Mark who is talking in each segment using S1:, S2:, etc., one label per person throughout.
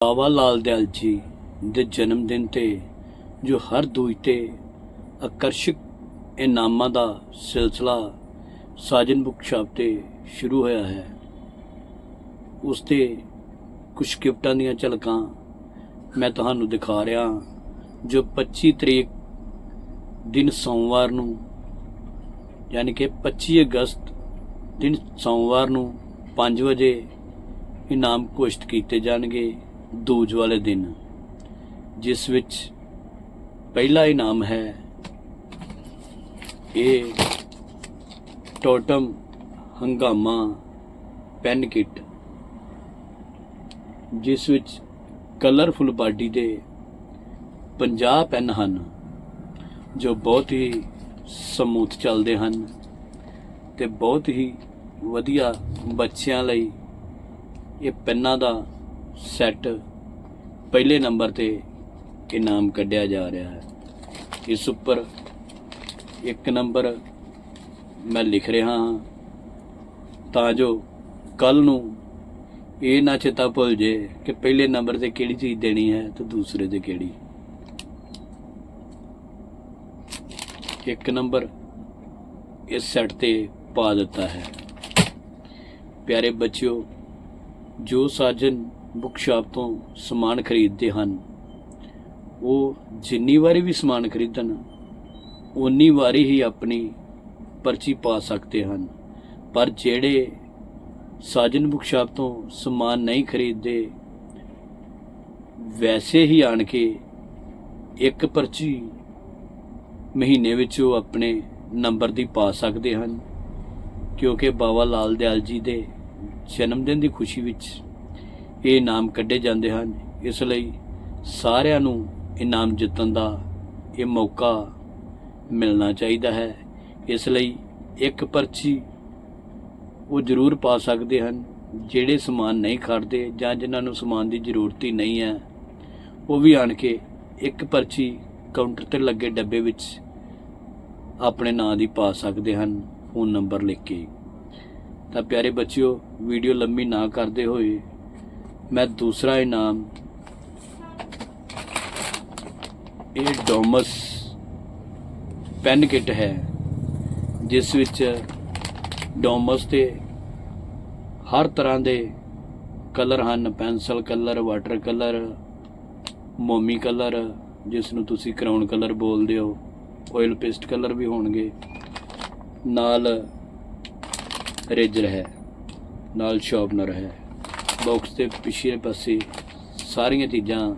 S1: ਬਾਬਾ ਲਾਲ ਦਿਆਲ ਜੀ ਦੇ ਜਨਮ ਦਿਨ ਤੇ, ਜੋ ਹਰ ਦੂਜ ਤੇ ਆਕਰਸ਼ਕ ਇਨਾਮਾਂ ਦਾ ਸਿਲਸਿਲਾ ਸਾਜਨ ਬੁੱਕ ਸ਼ਾਪ ਤੇ ਸ਼ੁਰੂ ਹੋਇਆ ਹੈ। ਉਸ ਤੇ ਕੁਝ ਗਿਫਟਾਂ ਦੀਆਂ ਝਲਕਾਂ ਮੈਂ ਤੁਹਾਨੂੰ ਦਿਖਾ ਰਿਹਾ ਜੋ 25 ਤਰੀਕ ਦਿਨ ਸੋਮਵਾਰ ਨੂੰ, ਯਾਨੀ ਕਿ 25 ਅਗਸਤ ਦਿਨ ਸੋਮਵਾਰ ਨੂੰ 5 ਵਜੇ ਇਨਾਮ ਘੋਸ਼ਿਤ ਕੀਤੇ ਜਾਣਗੇ। ਦੂਜ ਵਾਲੇ ਦਿਨ, ਜਿਸ ਵਿੱਚ ਪਹਿਲਾ ਇਨਾਮ ਹੈ ਇਹ ਟੋਟਮ ਹੰਗਾਮਾ ਪੈਨ ਕਿਟ, ਜਿਸ ਵਿੱਚ ਕਲਰਫੁਲ ਬਾਡੀ ਦੇ 50 ਪੈਨ ਹਨ, ਜੋ ਬਹੁਤ ਹੀ ਸਮੂਥ ਚੱਲਦੇ ਹਨ ਤੇ ਬਹੁਤ ਹੀ ਵਧੀਆ ਬੱਚਿਆਂ ਲਈ ਇਹ ਪੈਨਾਂ ਦਾ ਸੈੱਟ ਪਹਿਲੇ ਨੰਬਰ ਤੇ ਇਨਾਮ ਕੱਢਿਆ ਜਾ ਰਿਹਾ ਹੈ। ਇਸ ਉੱਪਰ ਇੱਕ ਨੰਬਰ ਮੈਂ ਲਿਖ ਰਿਹਾ ਹਾਂ, ਤਾਂ ਜੋ ਕੱਲ ਨੂੰ ਇਹ ਨਾ ਚੇਤਾ ਭੁੱਲ ਜੇ ਕਿ ਪਹਿਲੇ ਨੰਬਰ ਤੇ ਕਿਹੜੀ ਚੀਜ਼ ਦੇਣੀ ਹੈ ਤੇ ਦੂਸਰੇ ਤੇ ਕਿਹੜੀ। ਇੱਕ ਨੰਬਰ ਇਸ ਸੈੱਟ ਤੇ ਪਾ ਦਿੱਤਾ ਹੈ। ਪਿਆਰੇ ਬੱਚਿਓ, ਜੋ ਸਾਜਨ ਬੁੱਕ ਸ਼ਾਪ ਤੋਂ ਸਮਾਨ ਖਰੀਦਦੇ ਹਨ। ਉਹ ਜਿੰਨੀ ਵਾਰੀ ਵੀ ਸਮਾਨ ਖਰੀਦਣ ਉਨੀ ਵਾਰੀ ਹੀ ਆਪਣੀ ਪਰਚੀ ਪਾ ਸਕਦੇ ਹਨ। ਪਰ ਜਿਹੜੇ ਸਾਜਨ ਬੁੱਕ ਸ਼ਾਪ ਤੋਂ ਸਮਾਨ ਨਹੀਂ ਖਰੀਦਦੇ, ਵੈਸੇ ਹੀ ਆਣ ਕੇ ਇੱਕ ਪਰਚੀ ਮਹੀਨੇ ਵਿੱਚ ਉਹ ਆਪਣੇ ਨੰਬਰ ਦੀ ਪਾ ਸਕਦੇ ਹਨ। ਕਿਉਂਕਿ ਬਾਬਾ ਲਾਲ ਦਿਆਲ ਜੀ ਦੇ ਜਨਮ ਦਿਨ ਦੀ ਖੁਸ਼ੀ ਵਿੱਚ ਇਹ ਇਨਾਮ ਕੱਢੇ ਜਾਂਦੇ ਹਨ। ਇਸ ਲਈ ਸਾਰਿਆਂ ਨੂੰ ਇਨਾਮ ਜਿੱਤਣ ਦਾ ਇਹ ਮੌਕਾ ਮਿਲਣਾ ਚਾਹੀਦਾ ਹੈ। ਇਸ ਲਈ ਇੱਕ ਪਰਚੀ ਉਹ ਜ਼ਰੂਰ ਪਾ ਸਕਦੇ ਹਨ, ਜਿਹੜੇ ਸਮਾਨ ਨਹੀਂ ਖੜਦੇ ਜਾਂ ਜਿਨ੍ਹਾਂ ਨੂੰ ਸਮਾਨ ਦੀ ਜ਼ਰੂਰਤ ਹੀ ਨਹੀਂ ਹੈ। ਉਹ ਵੀ ਆਣ ਕੇ ਇੱਕ ਪਰਚੀ ਕਾਊਂਟਰ ਤੇ ਲੱਗੇ ਡੱਬੇ ਵਿੱਚ ਆਪਣੇ ਨਾਂ ਦੀ ਪਾ ਸਕਦੇ ਹਨ, ਫੋਨ ਨੰਬਰ ਲਿਖ ਕੇ। ਤਾਂ ਪਿਆਰੇ ਬੱਚਿਓ, ਵੀਡੀਓ ਲੰਮੀ ਨਾ ਕਰਦੇ ਹੋਏ ਮੈਂ ਦੂਸਰਾ ਇਨਾਮ, ਇਹ ਡੋਮਸ ਪੈਨ ਕਿਟ ਹੈ, ਜਿਸ ਵਿੱਚ ਡੋਮਸ ਤੇ ਹਰ ਤਰ੍ਹਾਂ ਦੇ ਕਲਰ ਹਨ, ਪੈਨਸਲ ਕਲਰ, ਵਾਟਰ ਕਲਰ, ਮੋਮੀ ਕਲਰ, ਜਿਸ ਨੂੰ ਤੁਸੀਂ ਕਰਾਊਨ ਕਲਰ ਬੋਲਦੇ ਹੋ ਆਇਲ ਪੇਸਟ ਕਲਰ ਵੀ ਹੋਣਗੇ, ਨਾਲ ਰੇਜਰ ਹੈ, ਨਾਲ ਸ਼ਾਰਪਨਰ ਹੈ। ਬਾਕਸ ਦੇ ਪਿਛਲੇ ਪਾਸੇ ਸਾਰੀਆਂ ਚੀਜ਼ਾਂ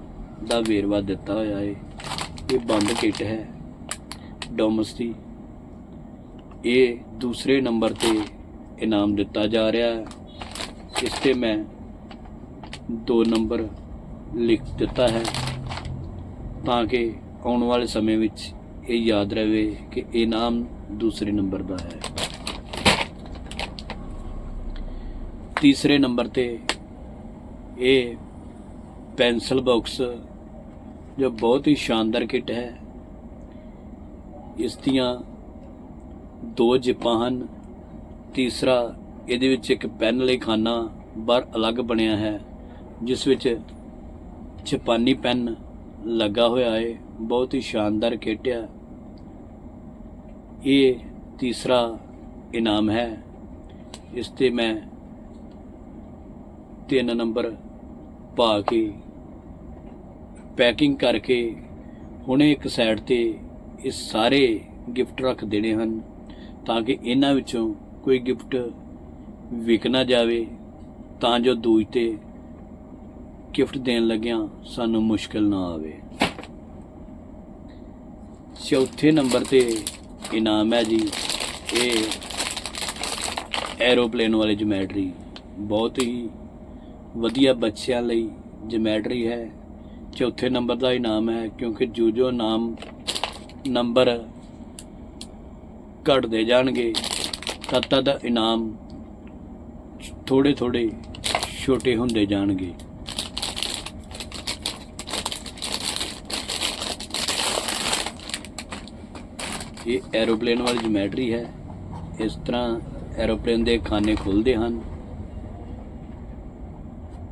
S1: ਦਾ ਵੇਰਵਾ ਦਿੱਤਾ ਹੋਇਆ ਹੈ ਇਹ ਬੰਦ ਕਿੱਟ ਹੈ। ਡੋਮਸ ਦੀ। ਇਹ ਦੂਸਰੇ ਨੰਬਰ ਤੇ ਇਨਾਮ ਦਿੱਤਾ ਜਾ ਰਿਹਾ ਹੈ। ਇਸ ਤੇ ਮੈਂ ਦੋ ਨੰਬਰ ਲਿਖ ਦਿੱਤਾ ਹੈ ਤਾਂ ਕਿ ਆਉਣ ਵਾਲੇ ਸਮੇਂ ਵਿੱਚ ਇਹ ਯਾਦ ਰਹੇ ਕਿ ਇਨਾਮ ਦੂਸਰੇ ਨੰਬਰ ਦਾ ਹੈ। ਤੀਸਰੇ ਨੰਬਰ ਤੇ ਇਹ ਪੈਨਸਲ ਬਾਕਸ ਜੋ ਬਹੁਤ ਹੀ ਸ਼ਾਨਦਾਰ ਕਿੱਟ ਹੈ। ਇਸ ਦੀਆਂ ਦੋ ਜਿੱਪਾਂ ਹਨ। ਤੀਸਰਾ ਇਹਦੇ ਵਿੱਚ ਇੱਕ ਪੈਨ ਲਈ ਖਾਨਾ ਬਾਹਰ ਅਲੱਗ ਬਣਿਆ ਹੈ, ਜਿਸ ਵਿੱਚ ਜਾਪਾਨੀ ਪੈਨ ਲੱਗਾ ਹੋਇਆ ਹੈ। ਬਹੁਤ ਹੀ ਸ਼ਾਨਦਾਰ ਕਿੱਟ ਹੈ। ਇਹ ਤੀਸਰਾ ਇਨਾਮ ਹੈ। ਇਸ ਤੇ ਮੈਂ ਤਿੰਨ ਨੰਬਰ ਪਾ ਕੇ ਪੈਕਿੰਗ ਕਰਕੇ ਹੁਣੇ ਇੱਕ ਸਾਈਡ ਤੇ ਇਹ ਸਾਰੇ ਗਿਫਟ ਰੱਖ ਦੇਣੇ ਹਨ ਤਾਂ ਕਿ ਇਹਨਾਂ ਵਿੱਚੋਂ ਕੋਈ ਗਿਫਟ ਵਿਕ ਨਾ ਜਾਵੇ, ਤਾਂ ਜੋ ਦੂਜ ਤੇ ਗਿਫਟ ਦੇਣ ਲੱਗਿਆਂ ਸਾਨੂੰ ਮੁਸ਼ਕਲ ਨਾ ਆਵੇ। ਚੌਥੇ ਨੰਬਰ ਤੇ ਇਨਾਮ ਹੈ ਜੀ, ਇਹ ਐਰੋਪਲੇਨ ਵਾਲੀ ਜਿਮੈਟਰੀ ਬਹੁਤ ਹੀ ਵਧੀਆ ਬੱਚਿਆਂ ਲਈ ਜਮੈਟਰੀ ਹੈ। ਚੌਥੇ ਨੰਬਰ ਦਾ ਇਨਾਮ ਹੈ ਕਿਉਂਕਿ ਜੋ ਜੋ ਨਾਮ, ਨੰਬਰ ਘਟਦੇ ਜਾਣਗੇ ਤਦ ਦਾ ਇਨਾਮ ਥੋੜੇ ਥੋੜੇ ਛੋਟੇ ਹੁੰਦੇ ਜਾਣਗੇ। ਇਹ ਐਰੋਪਲੇਨ ਵਾਲੀ ਜਮੈਟਰੀ ਹੈ। ਇਸ ਤਰ੍ਹਾਂ ਐਰੋਪਲੇਨ ਦੇ ਖਾਨੇ ਖੁੱਲਦੇ ਹਨ।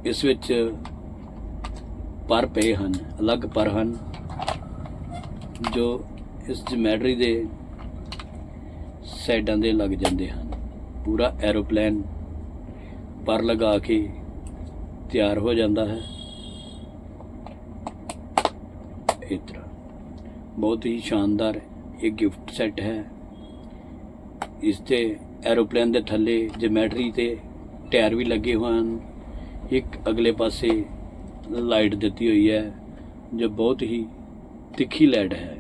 S1: ਇਸ ਵਿੱਚ ਪਰ ਪਏ ਹਨ, ਅਲੱਗ ਪਰ ਹਨ, ਜੋ ਇਸ ਜਮੈਟਰੀ ਦੇ ਸਾਈਡਾਂ ਦੇ ਲੱਗ ਜਾਂਦੇ ਹਨ। ਪੂਰਾ ਐਰੋਪਲੇਨ ਪਰ ਲਗਾ ਕੇ ਤਿਆਰ ਹੋ ਜਾਂਦਾ ਹੈ। ਇਸ ਤਰ੍ਹਾਂ। ਬਹੁਤ ਹੀ ਸ਼ਾਨਦਾਰ ਇਹ ਗਿਫਟ ਸੈੱਟ ਹੈ। ਇਸ ਤੇ ਐਰੋਪਲੇਨ ਦੇ ਥੱਲੇ ਜਮੈਟਰੀ ਤੇ ਟਾਇਰ ਵੀ ਲੱਗੇ ਹੋਏ ਹਨ। ਇੱਕ ਅਗਲੇ ਪਾਸੇ ਲਾਈਟ ਦਿੱਤੀ ਹੋਈ ਹੈ, ਜੋ ਬਹੁਤ ਹੀ ਤਿੱਖੀ ਲਾਈਟ ਹੈ।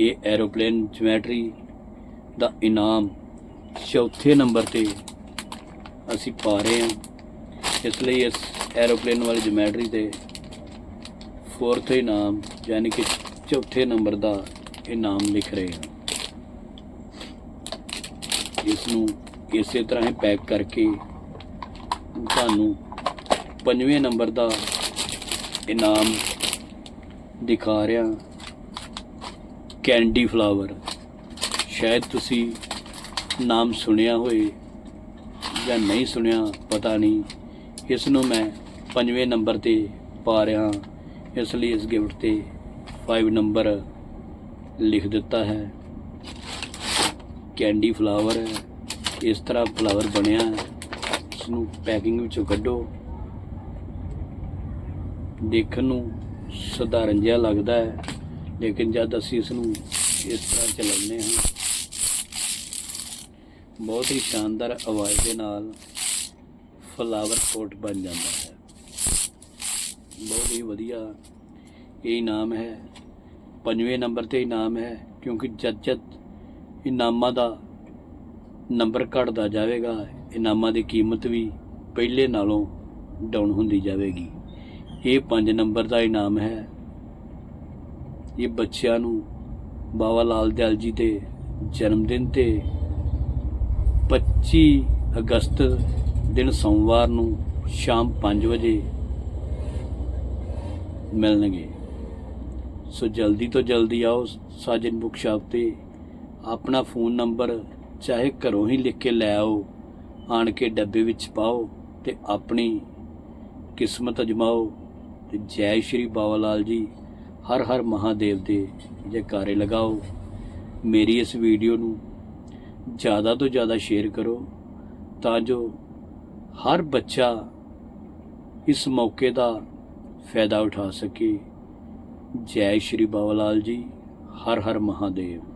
S1: ਇਹ ਐਰੋਪਲੇਨ ਜਮੈਟਰੀ ਦਾ ਇਨਾਮ ਚੌਥੇ ਨੰਬਰ ਤੇ ਅਸੀਂ ਪਾ ਰਹੇ ਹਾਂ। ਇਸ ਲਈ ਇਸ ਐਰੋਪਲੇਨ ਵਾਲੀ ਜਮੈਟਰੀ ਤੇ ਫੋਰਥ ਇਨਾਮ, ਯਾਨੀ ਕਿ ਚੌਥੇ ਨੰਬਰ ਦਾ ਇਨਾਮ ਲਿਖ ਰਹੇ ਹਾਂ। ਇਸ ਨੂੰ ਇਸੇ ਤਰ੍ਹਾਂ ਹੀ ਪੈਕ ਕਰਕੇ ਤੁਹਾਨੂੰ ਪੰਜਵੇਂ ਨੰਬਰ ਦਾ ਇਨਾਮ ਦਿਖਾ ਰਿਹਾ। Candy flower. ਸ਼ਾਇਦ ਤੁਸੀਂ ਨਾਮ ਸੁਣਿਆ ਹੋਏ ਜਾਂ ਨਹੀਂ ਸੁਣਿਆ, ਪਤਾ ਨਹੀਂ। ਇਸ ਨੂੰ ਮੈਂ ਪੰਜਵੇਂ ਨੰਬਰ ਤੇ ਪਾ ਰਿਹਾ ਇਸ ਲਈ ਇਸ ਗਿਫਟ ਤੇ 5 ਨੰਬਰ ਲਿਖ ਦਿੱਤਾ ਹੈ। ਕੈਂਡੀ ਫਲਾਵਰ ਹੈ ਇਸ ਤਰ੍ਹਾਂ ਫਲਾਵਰ ਬਣਿਆ ਹੈ। ਇਸ ਨੂੰ ਪੈਕਿੰਗ ਵਿੱਚੋਂ ਕੱਢੋ। ਦੇਖਣ ਨੂੰ ਸਧਾਰਨ ਜਿਹਾ ਲੱਗਦਾ ਹੈ, ਲੇਕਿਨ ਜਦ ਅਸੀਂ ਇਸ ਨੂੰ ਇਸ ਤਰ੍ਹਾਂ ਚਲਾਉਂਦੇ ਹਾਂ, ਬਹੁਤ ਹੀ ਸ਼ਾਨਦਾਰ ਆਵਾਜ਼ ਦੇ ਨਾਲ ਫਲਾਵਰ ਪੋਟ ਬਣ ਜਾਂਦਾ ਹੈ। ਬਹੁਤ ਹੀ ਵਧੀਆ ਇਹ ਇਨਾਮ ਹੈ। ਪੰਜਵੇਂ ਨੰਬਰ ਤੇ ਇਨਾਮ ਹੈ, ਕਿਉਂਕਿ ਜਦ ਜਦ ਇਨਾਮਾਂ ਦਾ ਨੰਬਰ ਘਟਦਾ ਜਾਵੇਗਾ ਇਨਾਮਾਂ ਦੀ ਕੀਮਤ ਵੀ ਪਹਿਲੇ ਨਾਲੋਂ ਡਾਊਨ ਹੁੰਦੀ ਜਾਵੇਗੀ। ਇਹ 5 ਨੰਬਰ ਦਾ ਇਨਾਮ ਹੈ। ਇਹ ਬੱਚਿਆਂ ਨੂੰ ਬਾਬਾ ਲਾਲ ਦਿਆਲ ਜੀ ਦੇ ਜਨਮ ਦਿਨ ਤੇ 25 ਅਗਸਤ ਦਿਨ ਸੋਮਵਾਰ ਨੂੰ ਸ਼ਾਮ 5 ਵਜੇ ਮਿਲਣਗੇ। ਸੋ ਜਲਦੀ ਤੋਂ ਜਲਦੀ ਆਓ ਸਾਜਨ ਬੁੱਕ ਸ਼ਾਪ ਤੇ। ਆਪਣਾ ਫੋਨ ਨੰਬਰ ਚਾਹੇ ਘਰੋਂ ਹੀ ਲਿਖ ਕੇ ਲੈ ਆਓ। ਆਣ ਕੇ ਡੱਬੇ ਵਿੱਚ ਪਾਓ ਤੇ ਆਪਣੀ ਕਿਸਮਤ ਅਜਮਾਓ ਤੇ ਜੈ ਸ਼੍ਰੀ ਬਾਬਾ ਲਾਲ ਜੀ, ਹਰ ਹਰ ਮਹਾਦੇਵ ਦੇ ਜੈਕਾਰੇ ਲਗਾਓ। ਮੇਰੀ ਇਸ ਵੀਡੀਓ ਨੂੰ ਜ਼ਿਆਦਾ ਤੋਂ ਜ਼ਿਆਦਾ ਸ਼ੇਅਰ ਕਰੋ ਤਾਂ ਜੋ ਹਰ ਬੱਚਾ ਇਸ ਮੌਕੇ ਦਾ ਫਾਇਦਾ ਉਠਾ ਸਕੇ। ਜੈ ਸ਼੍ਰੀ ਬਾਵਾ ਲਾਲ ਜੀ, ਹਰ ਹਰ ਮਹਾਦੇਵ।